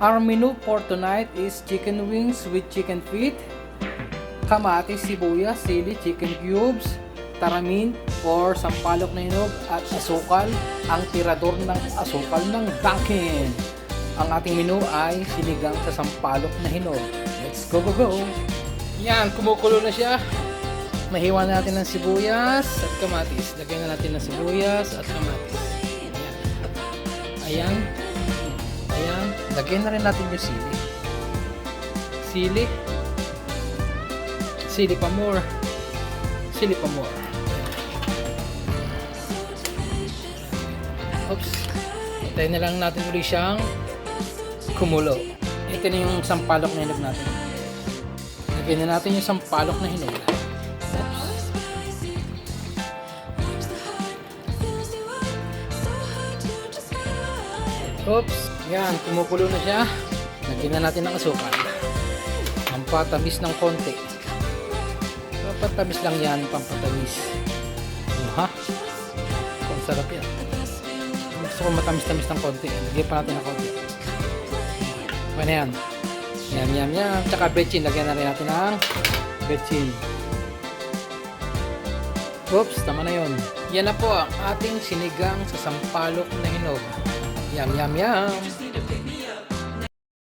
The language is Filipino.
Our menu for tonight is chicken wings with chicken feet, kamatis, sibuyas, sili, chicken cubes, taramin or sampalok na hinog at asukal, ang tirador ng asukal ng Dunkin. Ang ating menu ay sinigang sa sampalok na hinog. Let's go, go, go! Yan, kumukulo na siya. Mahiwa natin ng sibuyas at kamatis. Lagyan na natin ng sibuyas at kamatis. Ayan. Ayan. Lagyan na rin natin yung sili. Sili. Sili pa more. Sili pa more. Oops. Hintayin na lang natin ulit siyang kumulo. Ito na yung sampalok na hinog natin. Lagyan na natin yung sampalok na hinog. Oops. Oops. Yan, kumukulo na siya. Lagyan na natin ng asukal. Pampatamis ng konti. Pampatamis lang yan, pampatamis. Ha? Kung sarap yan. Gusto ko matamis-tamis ng konti. Lagyan pa natin ng konti. Okay yan. Yan, yan, yan. Tsaka betchin. Lagyan na rin natin ng betchin. Oops, tama na yun. Yan na po ang ating sinigang sa sampalok na hinog. Yum, yum, yum.